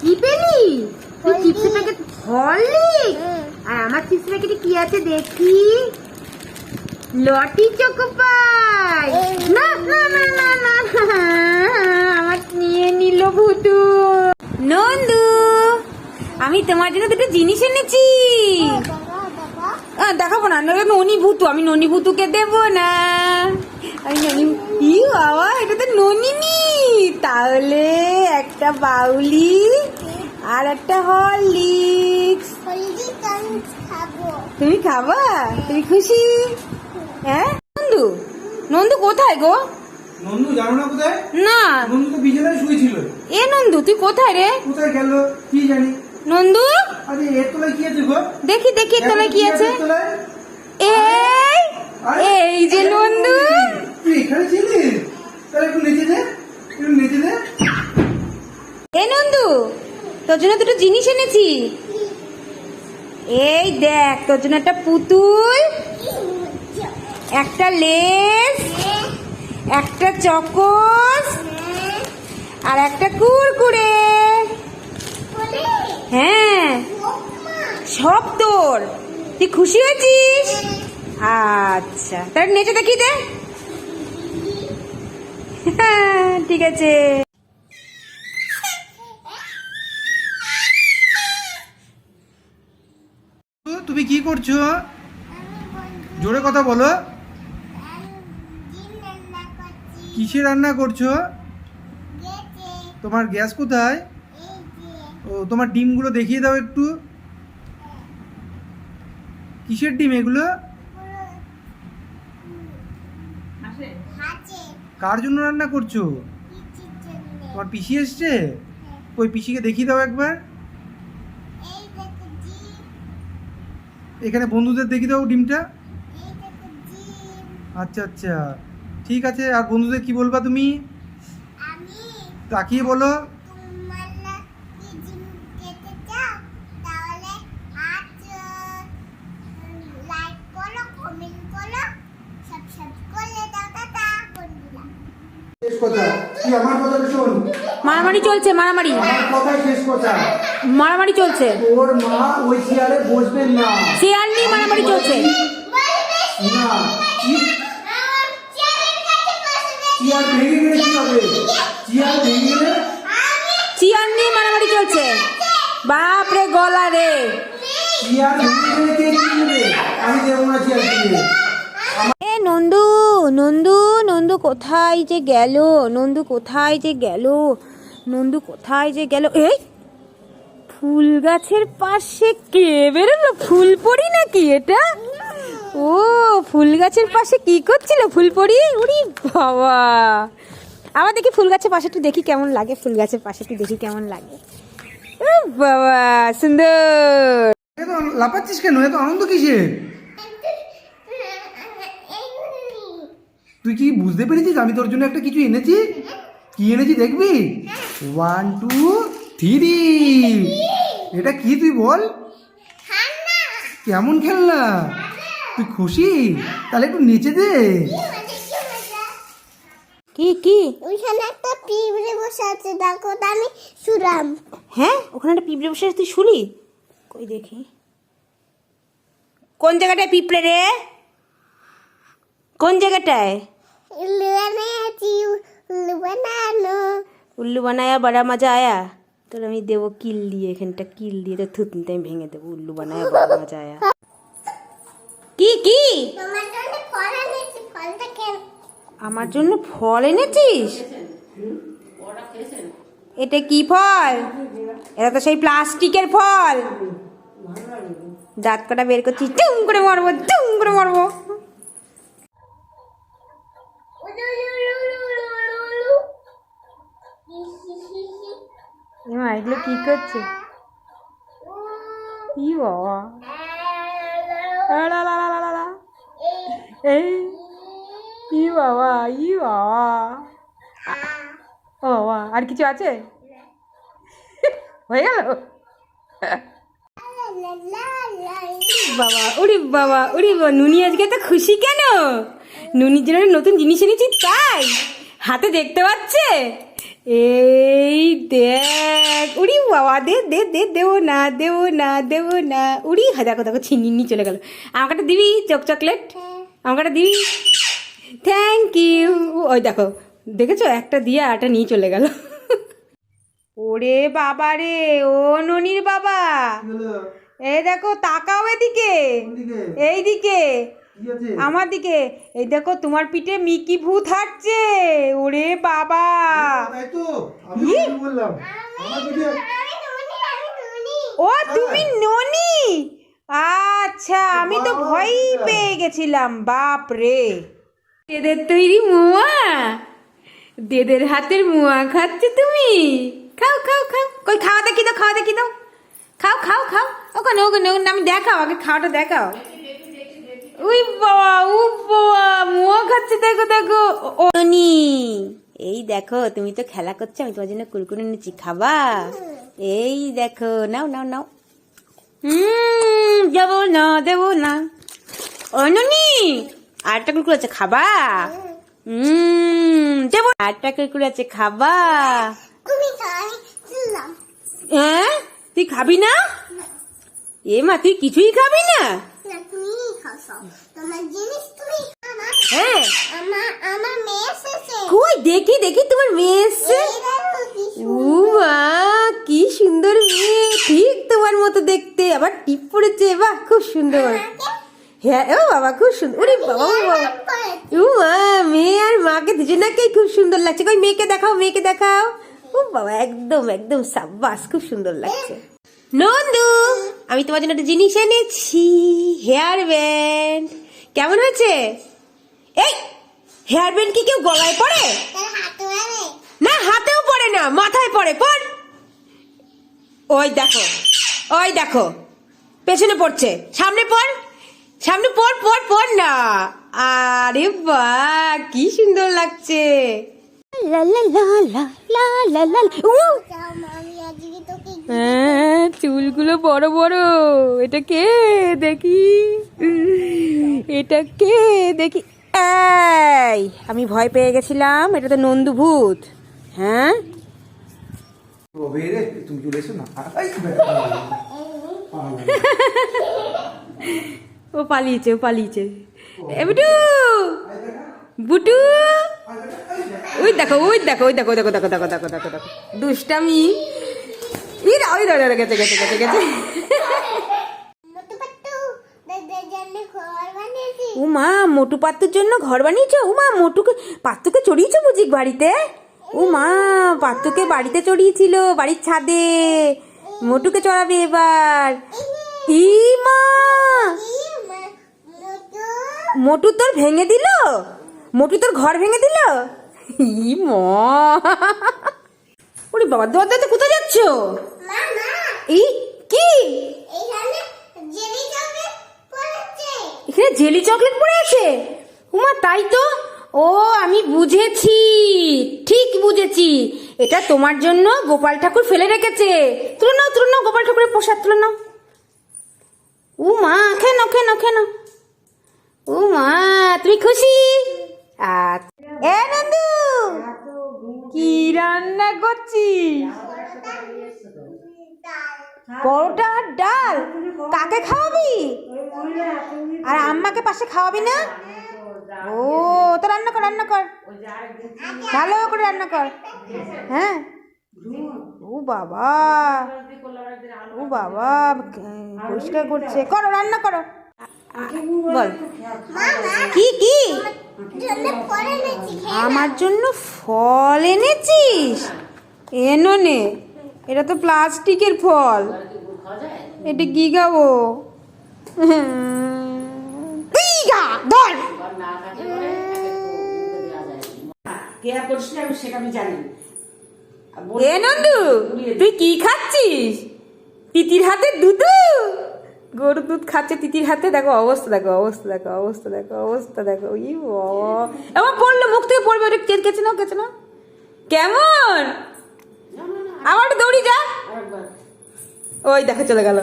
কি পেলি? তুই চিপসের প্যাকেট হরলিক্স। আর আমার চিপস প্যাকেটে কি আছে দেখি? লটি চোকোপাই। না না না না না আমার নিয়ে নিল ভুতু। নন্দু আমি তোমার জন্য দুটো জিনিস এনেছি। দেখাবো না নইলে ননি ভুতু আমি ননি ভুতুকে দেবো না। আমি ননি ই বাবা এটা তো ননিনি তাহলে একটা বাউলি আর একটা হরলিক্স। তুমি খাবা? তুমি খুশি? হ্যাঁ? নন্দু নন্দু কোথায় গো? নন্দু জানো না কোথায়? না। নন্দু তো বিছানায় শুয়েছিল। এ নন্দু তুই কোথায় রে? কোথায় গেল কি জানি। নন্দু? আরে এর তলায় কি আছে গো? দেখি দেখি এর তলায় কি আছে এই এই যে নন্দু। তুই এখানে ছিলিস? তাহলে একটু নেচে এ নন্দু তোর জন্য দুটো জিনিস এনেছি। এই দেখ তোর জন্য একটা পুতুল একটা একটা আর একটা কুরকুরে। হ্যাঁ সব তোর। তুই খুশি হয়েছিস? আচ্ছা তাহলে নেচে দেখি দে। হ্যাঁ, ঠিক আছে। তুমি কি করছ? জোরে কথা বলো। কিসে রান্না করছ? তোমার গ্যাস কোথায়? ও তোমার ডিমগুলো দেখিয়ে দাও একটু। কিসের ডিম এগুলো? কার জন্য রান্না করছ? তোমার পিসি এসছে? ওই পিসিকে দেখিয়ে দাও একবার। এখানে বন্ধুদের দেখিয়ে দাও ডিমটা। আচ্ছা আচ্ছা। ঠিক আছে আর বন্ধুদের কি বলবা তুমি? তাকিয়ে বলো তোমার না কি জিম খেতে চাও তাহলে আজ লাইক করো কমেন্ট করো সাবস্ক্রাইব করে দাও টাটা বন্ধুরা শেষ কথা। তুই আমার কথা শোন। মারামারি চলছে মারামারি। আমার কথাই শেষ কথা। মারামারি চলছে। তোর মা ওই চেয়ারে বসবেন না। চেয়ার নিয়ে মারামারি চলছে। না কি- আমার চ্যানেল কাছে বসবে চেয়ার ভেঙে গেলে কি হবে? চেয়ার ভেঙে গেলে? চেয়ার নিয়ে মারামারি চলছে। বাপ রে গলা রে। চেয়ার ভেঙে গেলে কে কি আমি দেবো না চেয়ার কিনে এ নন্দু নন্দু নন্দু। কোথায় যে গেল? নন্দু কোথায় যে গেল? নন্দু কোথায় যে গেল? এই, ফুল গাছের পাশে কে বেরোলো? ফুল পড়ি নাকি এটা? ও, ফুল গাছের পাশে কি করছিল ফুল পড়ি? উড়ি বাবা। আবার দেখি ফুল গাছের পাশে একটু দেখি কেমন লাগে, ফুল গাছের পাশে একটু দেখি কেমন লাগে। বাবা, সুন্দর। লাপাচ্ছিস কেন? এত আনন্দ কিসের? তুই কি বুঝতে পেরেছিস আমি তোর জন্য একটা কিছু এনেছি? কি এনেছি দেখবি? ওয়ান টু থ্রি এটা কি তুই বল? কেমন খেলনা? তুই খুশি? তাহলে একটু নেচে দে। কি কি? ওইখানে একটা পিঁপড়ে বসে আছে দেখো আমি শুরাম হ্যাঁ? ওখানে একটা পিঁপড়ে বসে আছে, তুই শুলি? কই দেখি। কোন জায়গাটায় পিঁপড়ে রে? কোন জায়গাটায়? লুয়ানো উল্লু বানায়া বড়া মজা আয়া। তোর আমি দেবো কিল দিয়ে এখানটা কিল দিয়ে তো থুতনিতে আমি ভেঙে দেবো। উল্লু বানায়া বড়া মজা আয়া। কি কি? আমার জন্য ফল এনেছিস? এটা কি ফল? এটা তো সেই প্লাস্টিকের ফল। দাঁত কাটা বের করছি টুম করে মারবো টুম করে মারবো। এগুলো কি করছে? ই বাবা। এই ই বাবা ই বাবা? ও বাবা, আর কিছু আছে? হয়ে গেল? বাবা, উড়ি বাবা, উড়ি নুনি আজকে তো খুশি কেন? নুনির জন্য নতুন জিনিস এনেছি, তাই? হাতে দেখতে পাচ্ছে? এই দেখ উড়ি বাবা দে দে দে দেবো না দেবো না দেবো না। উড়ি হা দেখো দেখো ছিনিয়ে নিয়ে চলে গেল। আমাকে দিবি চক চকলেট? আমাকে দিবি? থ্যাংক ইউ ওই দেখো দেখেছ? একটা দিয়ে আটা নিয়ে চলে গেল। ওরে বাবা রে ও ননির বাবা। এই দেখো তাকাও এদিকে। এই দিকে আমার দিকে। এই দেখো তোমার পিঠে মিকি ভূত হাঁটছে। ওরে বাবা। আমি কি বললাম? আমার ও তুমি ননি? আচ্ছা আমি তো ভয়ই পেয়ে গেছিলাম বাপ রে। দেদের তৈরি মুয়া? দেদের হাতের মুয়া খাচ্ছে তুমি? খাও খাও খাও। কই খাওয়া দেখি দাও খাওয়া দেখি দাও খাও খাও খাও। ওখানে ওখানে ওখানে আমি দেখাও আগে খাওয়াটা দেখাও। উই বাবা উ বাবা মুয়া খাচ্ছে দেখো দেখো। ও নি এই দেখো তুমি তো খেলা করছ আমি তোমার জন্য কুরকুরে এনেছি খাবা? এই দেখো নাও নাও নাও। হুম দেবো না দেবো না। অননি আরেকটা কুরকুরে আছে খাবা? হুম দেবো আরেকটা কুরকুরে আছে খাবা? হ্যাঁ? তুই খাবি না? এ মা তুই কিছুই খাবি না? হ্যাঁ আমার দেখি দেখি তোমার মেয়ে এসছে। এই কি সুন্দর মেয়ে। ঠিক তোমার মতো দেখতে। আবার টিপ পড়েছে, বাহ, খুব সুন্দর। হ্যাঁ ও বাবা, খুব সুন্দর। ওরে বাবা বাবা। ও মা মেয়ে আর মাকে দুজনাকেই খুব সুন্দর লাগছে। কই, মেয়েকে দেখাও মেয়েকে দেখাও। ও বাবা, একদম একদম সাব্বাস, খুব সুন্দর লাগছে। নন্দু আমি তোমার জন্য একটা জিনিস এনেছি হেয়ার ব্যান্ড কেমন হয়েছে এই হেয়ার ব্যান্ড কি কেউ গলায় পরে না হাতেও পরে না মাথায় পরে পর ওই দেখো ওই দেখো পেছনে পড়ছে সামনে পর সামনে পর পর পর না আরে বা কি সুন্দর লাগছে লা লা লা লা লা লা লা লা চুলগুলো বড় বড় এটা কে দেখি এটা কে দেখি এই আমি ভয় পেয়ে গেছিলাম এটা তো নন্দু ভূত হ্যাঁ তুমি চলে এসো না ও পালিয়েছে ও পালিয়েছে এ বুটু বুটু ওই দেখো ওই দেখো ওই দেখো ওই দেখো দেখো দেখো দেখো দেখো দেখো দুষ্টামি ওই ধরে গেছে গেছে গেছে গেছে। মতো পাট্টু দাদার জন্য ঘর বানিয়েছি। ও মা মোটু পাত্তুর জন্য ঘর বানিয়েছো? ও মা মোটুকে পাত্তুকে চড়িয়েছো বুঝি বাড়িতে? ও মা পাত্তুকে বাড়িতে চড়িয়েছিল বাড়ির ছাদে। মোটুকে চড়াবে এবার। ই মা। কি মোটু। তোর ভেঙে দিল? মোটু তোর ঘর ভেঙে দিল? ই মা। ওরে বাবা দরজাতে কোথায় যাচ্ছ? এই কি এখানে জেলি চকলেট পড়ে আছে উমা তাই তো ও আমি বুঝেছি ঠিক বুঝেছি এটা তোমার জন্য গোপাল ঠাকুর ফেলে রেখেছে তুলে নাও তুলে নাও গোপাল ঠাকুরের প্রসাদ তুলে নাও ও মা খেয়ে নাও খেয়ে নাও ও মা তুমি খুশি আচ্ছা এ নন্দু কি রান্না করছিস পরোটা আর ডাল? কাকে খাওয়াবি? আর আম্মাকে পাশে খাওয়াবি না? ও, তো রান্না কর রান্না কর। ভালো করে রান্না কর। হ্যাঁ? ও বাবা। ও বাবা পরিষ্কার করছে। করো, রান্না করো। বল। কি কি? আমার জন্য ফল এনেছিস? এনো নে। এটা তো প্লাস্টিকের ফল। এটা কি খাব ধর। এ নন্দু তুই কি খাচ্ছিস? তিতির হাতে দুধু। দুধ খাচ্ছে তিতির হাতে। দেখো অবস্থা দেখো অবস্থা দেখো অবস্থা দেখো অবস্থা দেখো। ই বাবা এবার পড়ল মুখ থেকে পড়বে ওটা কেচে কেচে নাও কেচে নাও। কেমন? আবার একটু দৌড়ি যা। ওই দেখা চলে গেল।